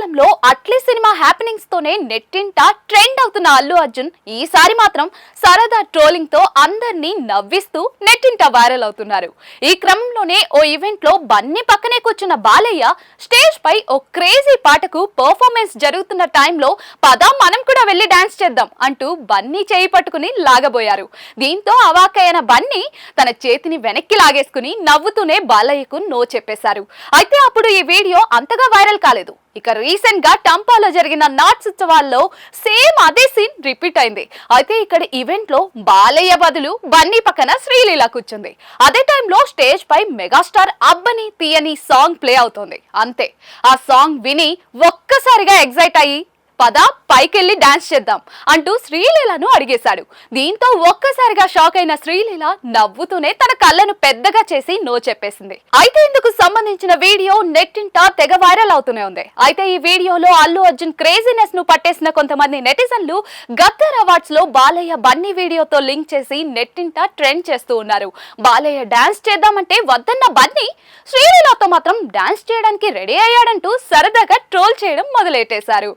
కాలంలో Atlee cinema happenings తోనే నెట్టింట ట్రెండ్ అవుతున్న అల్లు అర్జున్. ఈసారి మాత్రం సరదా ట్రోలింగ్తో అందరినీ నవ్విస్తూ నెట్టింట వైరల్ అవుతున్నారు. ఈ క్రమంలోనే ఓ ఈవెంట్లో బన్నీ పక్కనే కూర్చున్న బాలయ్య స్టేజ్ పై ఓ క్రేజీ పాటకు పర్ఫార్మెన్స్ జరుగుతున్న టైంలో పదా మనం కూడా వెళ్ళి డాన్స్ చేద్దాం అంటూ బన్నీ చేయి పట్టుకుని లాగబోయారు. దీంతో అవాకైన బన్నీ తన చేతిని వెనక్కి లాగేసుకుని నవ్వుతూనే బాలయ్యకు నో చెప్పేశారు. అయితే అప్పుడు ఈ వీడియో అంతగా వైరల్ కాలేదు. ఇక రీసెంట్గా టంపాలో జరిగిన నాట్స్ ఉత్సవాల్లో సేమ్ అదే సీన్ రిపీట్ అయింది. అయితే ఇక్కడ ఈవెంట్లో బాలయ్య బదులు బన్నీ పక్కన శ్రీలీల కూర్చుంది. అదే టైంలో స్టేజ్ పై మెగాస్టార్ అబ్బని తీయని సాంగ్ ప్లే అవుతోంది. అంతే. ఆ సాంగ్ విని ఒక్కసారిగా ఎగ్జైట్ అయ్యి పద పైకెళ్ళి డాన్స్ చేద్దాం అంటూ శ్రీలీలను అడిగేశాడు. దీంతో ఒక్కసారిగా షాక్ అయిన శ్రీలీల నవ్వుతూనే తన కళ్ళను పెద్దగా చేసి నో చెప్పేసింది. అయితే ఇందుకు సంబంధించిన వీడియో నెట్టింట తెగ వైరల్ అవుతూనే ఉంది. అయితే ఈ వీడియోలో అల్లు అర్జున్ క్రేజీనెస్ను పట్టేసిన కొంతమంది నెటిజన్లు గద్దర్ అవార్డ్స్లో బాలయ్య బన్నీ వీడియోతో లింక్ చేసి నెట్టింట ట్రెండ్ చేస్తూ ఉన్నారు. బాలయ్య డాన్స్ చేద్దామంటే వద్దన్న బన్నీ శ్రీలీలతో మాత్రం డాన్స్ చేయడానికి రెడీ అయ్యాడంటూ సరదాగా ట్రోల్ చేయడం మొదలెట్టేశారు.